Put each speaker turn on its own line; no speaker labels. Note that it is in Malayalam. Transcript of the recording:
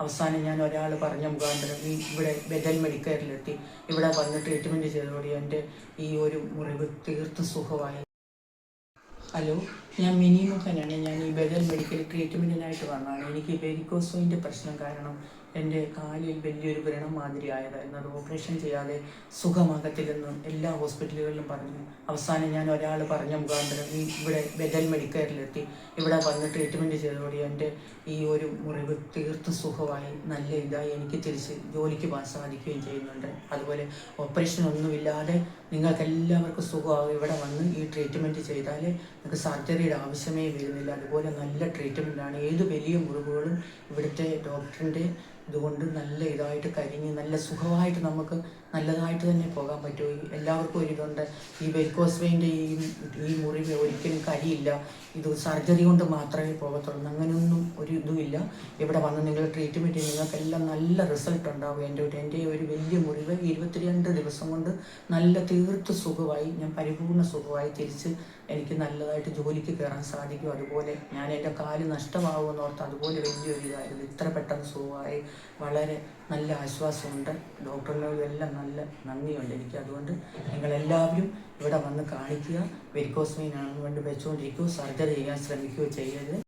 അവസാനം ഞാൻ ഒരാൾ പറഞ്ഞ മുഖാന്തരം ഈ ഇവിടെ ബദൽ മെഡിക്കലിലെത്തി ഇവിടെ വന്ന് ട്രീറ്റ്മെന്റ് ചെയ്തതോടെ എന്റെ ഈ ഒരു മുറിവ് തീർത്തും സുഖമായി. ഹലോ? ഞാൻ മിനി മുഖനാണ് ഞാൻ ഈ ബദൽ മെഡിക്കൽ ട്രീറ്റ്മെന്റിനായിട്ട് വന്നതാണ്. എനിക്ക് വെരിക്കോസോയിന്റെ പ്രശ്നം കാരണം എന്റെ കാലിൽ വലിയൊരു വ്രണം മാതിരി ആയതായിരുന്നു അത് ഓപ്പറേഷൻ ചെയ്യാതെ സുഖമാകത്തില്ലെന്ന് എല്ലാ ഹോസ്പിറ്റലുകളിലും പറഞ്ഞു. അവസാനം ഞാൻ ഒരാൾ പറഞ്ഞ മുഖാന്തരം ഈ ഇവിടെ ബദൽ മെഡിക്കലിലെത്തി ഇവിടെ വന്ന് ട്രീറ്റ്മെന്റ് ചെയ്തതോടെ എന്റെ ഈ ഒരു മുറിവ് തീർത്തും സുഖമായി നല്ല ഇതായി. എനിക്ക് തിരിച്ച് ജോലിക്ക് പോകാൻ സാധിക്കുകയും ചെയ്യുന്നുണ്ട്. അതുപോലെ ഓപ്പറേഷൻ ഒന്നുമില്ലാതെ നിങ്ങൾക്ക് എല്ലാവർക്കും സുഖമാകും. ഇവിടെ വന്ന് ഈ ട്രീറ്റ്മെന്റ് ചെയ്താൽ നിങ്ങൾക്ക് സർജറിയുടെ ആവശ്യമേ വരുന്നില്ല. അതുപോലെ നല്ല ട്രീറ്റ്മെന്റാണ് ഏത് വലിയ മുറിവുകളും ഇവിടുത്തെ ഡോക്ടറിന്റെ ഇതുകൊണ്ട് നല്ല ഇതായിട്ട് കരിഞ്ഞ് നല്ല സുഖമായിട്ട് നമുക്ക് നല്ലതായിട്ട് തന്നെ പോകാൻ പറ്റും. എല്ലാവർക്കും ഒരിതുണ്ട് ഈ വെൽക്കോസ്വൈന്റെ ഈ ഈ മുറിവ് ഒരിക്കലും കരിയില്ല. ഇത് സർജറി കൊണ്ട് മാത്രമേ പോകത്തുള്ളൂ. അങ്ങനെയൊന്നും ഒരു ഇതുമില്ല. ഇവിടെ വന്ന് നിങ്ങൾ ട്രീറ്റ്മെന്റ് നിങ്ങൾക്കെല്ലാം നല്ല റിസൾട്ട് ഉണ്ടാവും. എന്റെ ഒരു എന്റെ ഒരു വലിയ മുറിവ് ഇരുപത്തിരണ്ട് ദിവസം കൊണ്ട് നല്ല തീർത്ത് സുഖമായി ഞാൻ പരിപൂർണ സുഖമായി തിരിച്ച് എനിക്ക് നല്ലതായിട്ട് ജോലിക്ക് കയറാൻ സാധിക്കും. അതുപോലെ ഞാൻ എന്റെ കാൽ നഷ്ടമാകുമെന്നോർത്ത് അതുപോലെ വലിയൊരു ഇതായിരുന്നു ഇത്ര പെട്ടെന്ന് സുഖമായി വളരെ നല്ല ആശ്വാസമുണ്ട്. ഡോക്ടറിനോടും എല്ലാം നല്ല നന്ദിയുണ്ട്. എനിക്ക് അതുകൊണ്ട് നിങ്ങളെല്ലാവരും ഇവിടെ വന്ന് കാണിക്കുക. വെരിക്കോസ് വെയിൻ വേണ്ടി കൊണ്ട് വെച്ചുകൊണ്ടിരിക്കുകയോ സർജറി ചെയ്യാൻ ശ്രമിക്കുകയോ ചെയ്യരുത്.